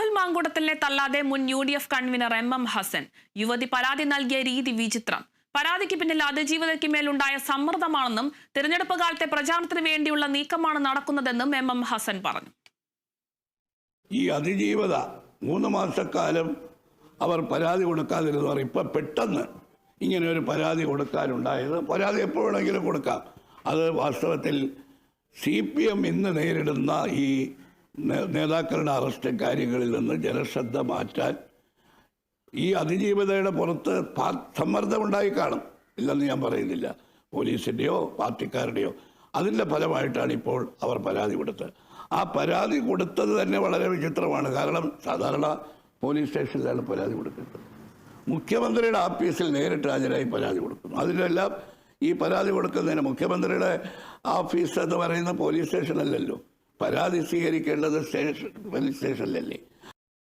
രാഹുൽ മാങ്കൂട്ടത്തിനെ തള്ളാതെ മുൻ U D F convenor M M Hassan. യുവതി പരാതി നൽകിയ രീതി വിചിത്രം. പരാതിക്ക് പിന്നിൽ അതിജീവിതയ്ക്ക് മേലുണ്ടായ സമ്മർദ്ദമാണെന്നും തിരഞ്ഞെടുപ്പ് കാലത്തെ പ്രചാരണത്തിന് വേണ്ടിയുള്ള നീക്കമാണ് നടക്കുന്നതെന്നും എം എം ഹസൻ പറഞ്ഞു. ഈ അതിജീവത മൂന്ന് മാസക്കാലം അവർ പരാതി കൊടുക്കാതിരുന്നവർ ഇപ്പം പെട്ടെന്ന് ഇങ്ങനെ ഒരു പരാതി കൊടുക്കാനുണ്ടായത്. പരാതി എപ്പോൾ വേണമെങ്കിലും കൊടുക്കാം. അത് വാസ്തവത്തിൽ സി പി എം ഇന്ന് നേരിടുന്ന ഈ നേതാക്കളുടെ അറസ്റ്റ് കാര്യങ്ങളിൽ നിന്ന് ജനശ്രദ്ധ മാറ്റാൻ ഈ അതിജീവിതയുടെ പുറത്ത് സമ്മർദ്ദമുണ്ടായി കാണും. ഇല്ലെന്ന് ഞാൻ പറയുന്നില്ല. പോലീസിന്റെയോ പാർട്ടിക്കാരുടെയോ. അതിന്റെ ഫലമായിട്ടാണ് ഇപ്പോൾ അവർ പരാതി കൊടുത്തത്. ആ പരാതി കൊടുത്തത് തന്നെ വളരെ വിചിത്രമാണ്. കാരണം സാധാരണ പോലീസ് സ്റ്റേഷനിലാണ് പരാതി കൊടുക്കുന്നത്. മുഖ്യമന്ത്രിയുടെ ആഫീസിൽ നേരിട്ട് ഹാജരായി പരാതി കൊടുക്കുന്നു. അതിനെല്ലാം ഈ പരാതി കൊടുക്കുന്നതിന് മുഖ്യമന്ത്രിയുടെ ഓഫീസ് എന്ന് പറയുന്ന പോലീസ് സ്റ്റേഷനല്ലല്ലോ. പരാതി സ്വീകരിക്കേണ്ടത് സ്റ്റേഷൻ പോലീസ് സ്റ്റേഷനിലല്ലേ